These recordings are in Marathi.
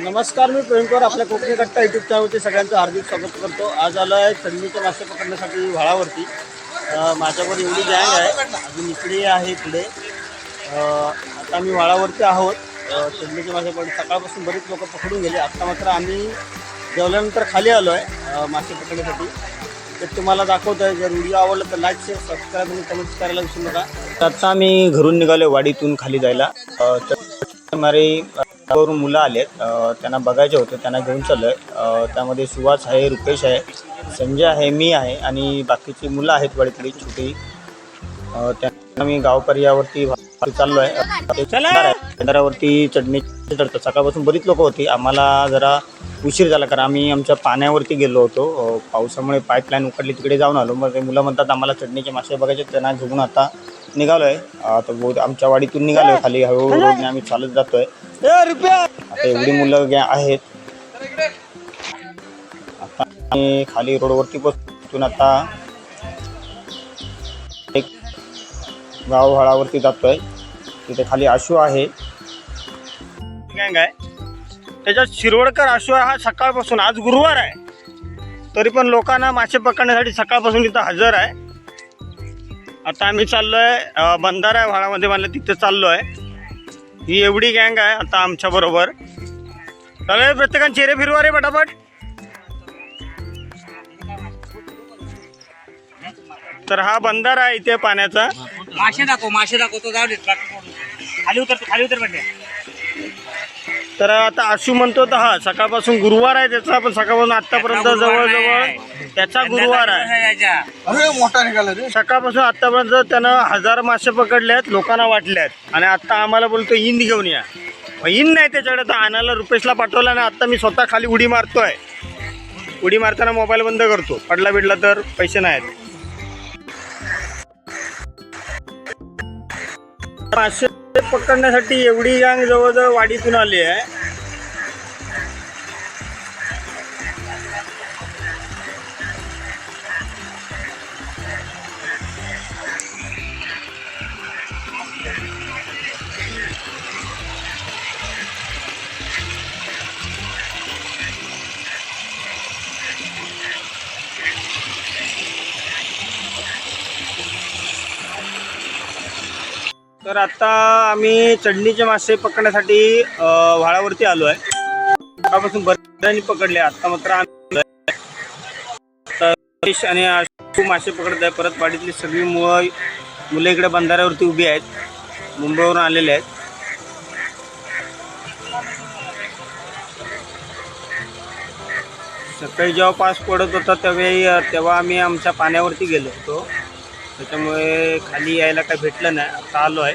नमस्कार मी प्रेमकर आपल्या कोकणी कट्टा युट्यूब चॅनलवरती सगळ्यांचं हार्दिक स्वागत करतो. आज आलो आहे चढणीचे मासे पकडण्यासाठी व्हाळावरती. माझ्यावर एवढी गँग आहे अजून इकडे आहे पुढे आता आम्ही व्हाळावरती आहोत. थंडीचे चढणीचे मासे पकड सकाळपासून बरीच लोक पकडून गेले. आत्ता मात्र आम्ही जेवल्यानंतर खाली आलो आहे मासे पकडण्यासाठी. तर तुम्हाला दाखवतो आहे जर व्हिडिओ आवडला तर लाईक शेअर सबस्क्राईब आणि कमेंट्स करायला विसरू नका. तर आता आम्ही घरून निघालो वाडीतून खाली जायला. अं, तर मारे वरून मुलं आलेत. अ, त्यांना बघायचे होते त्यांना घेऊन चाललो आहे त्यामध्ये सुहास आहे रुपेश आहे संजय आहे मी आहे आणि बाकीची मुलं आहेत वाडीतली छोटी. त्यांना मी गाव पर्यावरती चाललो आहे केंद्रावरती चढणी चढतो. सकाळपासून बरीच लोक होती. आम्हाला जरा उशीर झाला कारण आम्ही आमच्या पाण्यावरती गेलो होतो. पावसामुळे पाईपलाईन उकडली तिकडे जाऊन आलो. मग ते मुलं म्हणतात आम्हाला चढणीचे मासे बघायचे त्यांना घेऊन आता निघालो आहे आता बहुत आमच्या वाडीतून निघालो आहे खाली. हळूहळू रोडने आम्ही चालत जातो आहे आता एवढी मुलं गे- आहेत. आता आम्ही खाली रोडवरती पोहोचून आता एक गावहाळावरती जातोय. तिथे खाली आशू आहे. गँग आहे त्याच्यात शिरवडकर आशू आहे हा सकाळपासून. आज गुरुवार आहे. तरी पण लोकांना मासे पकडण्यासाठी सकाळपासून इथं हजर आहे. आता आम्ही चाललो आहे बंधारा आहे व्हाळामध्ये बांधलं तिथे चाललो आहे ही एवढी गँग आहे आता आमच्या बरोबर. चालेल प्रत्येकाने चेहरे फिरवा रे पटापट. तर हा बंधारा आहे इथे पाण्याचा. मासे दाखव मासे दाखव तो जाऊ दे नाही. खाली उतर तू, खाली उतर म्हणजे तर आता आशू म्हणतो तर हा सकाळपासून गुरुवार आहे त्याचा पण सकाळपासून आतापर्यंत जवळजवळ त्याचा गुरुवार आहे. अरे मोठा निघाला रे. सकाळपासून आतापर्यंत त्यानं हजार मासे पकडले आहेत लोकांना वाटले आहेत आणि आता आम्हाला बोलतो इंद घेऊन या. मग इंद नाही त्याच्याकडे तर आणायला रुपेशला पाठवला आणि आता मी स्वतः खाली उडी मारतोय. उडी मारताना मोबाईल बंद करतो. पडला बिडला तर पैसे नाहीत. मासे पकडण्यासाठी एवढी गँग जवळजवळ वाडीतून आली आहे. तर आता आम्ही चढणीचे मासे पकडण्यासाठी व्हाळावरती आलो आहे. त्यापासून बऱ्याच पकडले आता मात्र आम्ही तर आणि मासे पकडत आहे परत वाडीतली सगळी मुलं मुलं इकडे बंधाऱ्यावरती उभी आहेत मुंबईवरून आलेले आहेत. सकाळी जेव्हा पास पडत होता त्यावेळी तेव्हा आम्ही आमच्या पाण्यावरती गेलो होतो. त्याच्यामुळे खाली यायला काही भेटलं नाही. आता आलो आहे.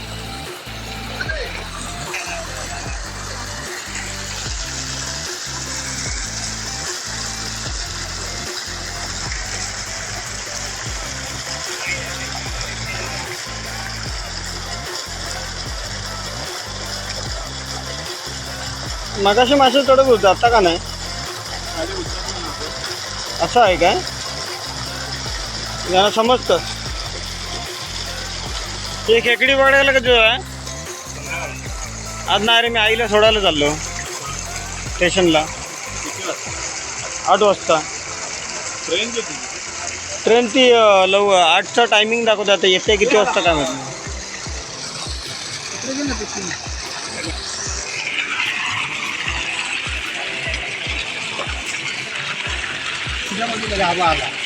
मगाशी मासे चढत होते आता का नाही? असं आहे काय? यांना समजतं ते खेकडी पकडायला कधी आहे? आज नाही रे मी आईला सोडायला चाललो. स्टेशनला. आठ वाजता. ट्रेन ती लव आठचा टायमिंग दाखवते आता येते किती वाजता काय म्हणतात Vamos de din.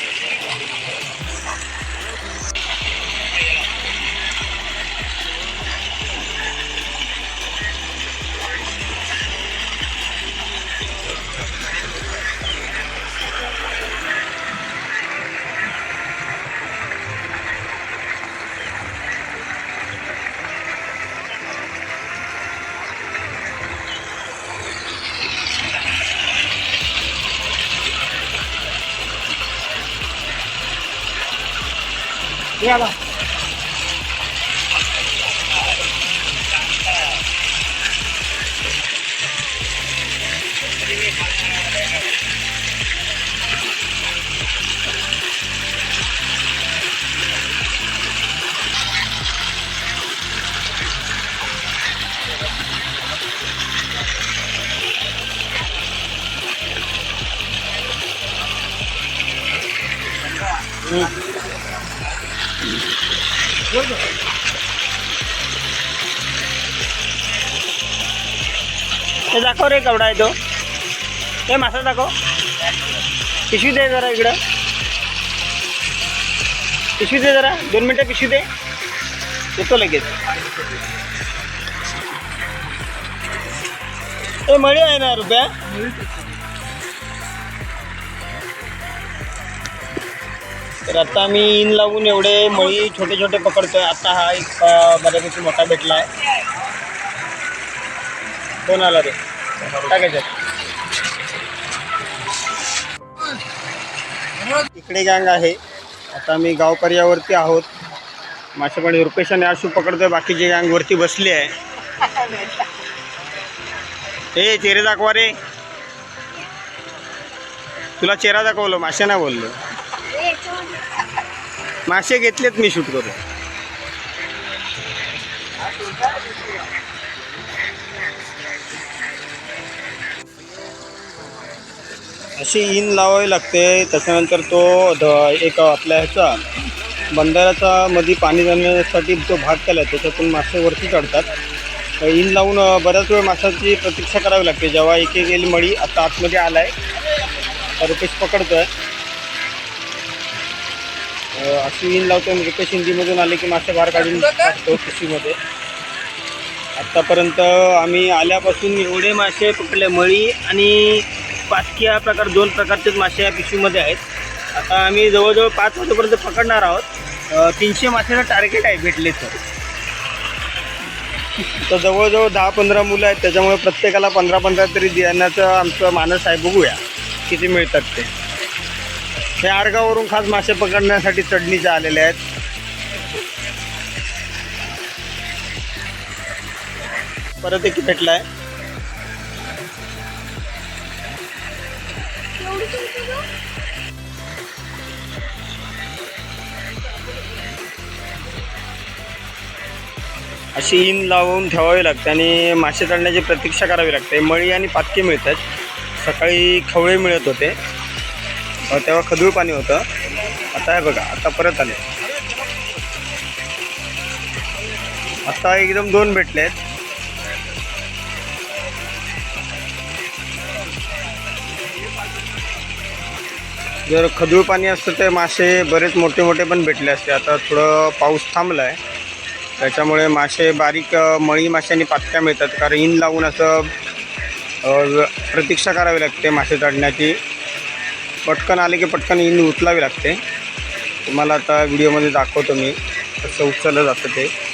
आला हे आला हे दाखव रे कवडा आहे तो. हे मासा दाखव. पिशवी दे जरा इकडं. पिशवी दे जरा. दोन मिनटं पिशवी दे. येतो लगेच. ए मळी आहे ना रुपया? तर आता आम्ही इन लावून एवढे मळी छोटे छोटे पकडतोय. आता हा एक बऱ्यापैकी मोठा भेटला आहे. कोण आला रे. टाकायचं. इकडे गँग आहे. आता आम्ही गाव पर्यावरती आहोत. मासेपाणी रुपेश आणि आशू पकडतोय. बाकीची गँग वरती बसली आहे. ए चेहरे दाखवा रे. तुला चेहरा दाखवलं. मासे नाही बोललो. मासे घेतलेत मी शूट करून. अशी इन लावावी लागते त्याच्यानंतर तो ध- एक आपल्या ह्याचा बंधाऱ्याचा मध्ये पाणी जाण्यासाठी जो भाग केला आहे त्याच्यातून मासे वरती चढतात. इन लावून बऱ्याच वेळ माशाची प्रतीक्षा करावी लागते. जेव्हा एक एक गेली मळी आता आतमध्ये आला आहे तर रुपेश पकडतो आहे अशी इन लावतो रुपेश हिंदीमधून आले की मासे बाहेर काढून टाकतो पिशवीमध्ये आत्तापर्यंत आम्ही आल्यापासून एवढे मासे पकडले मळी आणि पाचकी या प्रकार दोन प्रकारचेच मासे या पिशवीमध्ये आहेत. आता आम्ही जवळजवळ पाच वाजेपर्यंत पकडणार आहोत. तीनशे मासेचं टार्गेट आहे भेटले तर. तर जवळजवळ दहा पंधरा मुलं आहेत त्याच्यामुळे प्रत्येकाला पंधरा पंधरा तरी देण्याचं आमचं मानस आहे. बघूया किती मिळतात ते. हे आडगाववरून खास मासे पकडण्यासाठी चढणीचे आलेले आहेत. परत एक भेटलाय. अशी इन लावून ठेवावी लागते आणि मासे चढण्याची प्रतीक्षा करावी लागते. मळी आणि पातके मिळतात. सकाळी खवळे मिळत होते. तेव्हा खदूळ पाणी होतं. आता आहे बघा आता परत आले. आता एकदम दोन भेटले आहेत जर खदूळ पाणी असतं ते मासे बरेच मोठे मोठे पण भेटले असते. आता थोडं पाऊस थांबला आहे त्याच्यामुळे मासे बारीक मळी मासे आणि पातक्या मिळतात. कारण इन लावून असं प्रतीक्षा करावी लागते मासे चढण्याची. पटकन आले की पटकन इन उचलावी लागते. तुम्हाला आता व्हिडिओमध्ये दाखवतो मी. कसं उचललं जातं ते.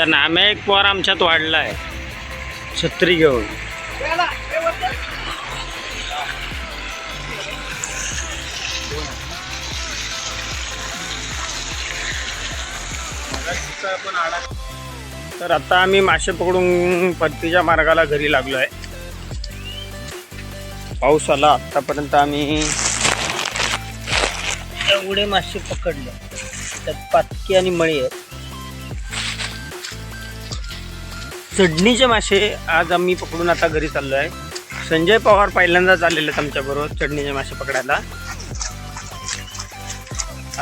तर नामे एक पोर आमच्यात वाढला आहे छत्री घेऊन. तर आता आम्ही मासे पकडून परतीच्या मार्गाला घरी लागलो आहे पाऊस आला आतापर्यंत आम्ही एवढे मासे पकडले. त्यात पातकी आणि मळी आहेत. चढणीचे मासे आज आम्ही पकडून आता घरी चाललो आहे संजय पवार पहिल्यांदाच आलेले आहेत आमच्याबरोबर चढणीचे मासे पकडायला.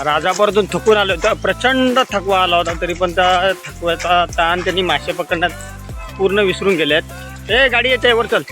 राजापूरतून थकून आलो होतो. प्रचंड थकवा आला होता तरी पण त्या थकव्याचा ताण त्यांनी मासे पकडण्यात पूर्ण विसरून गेले आहेत ए गाडी येते वर चल.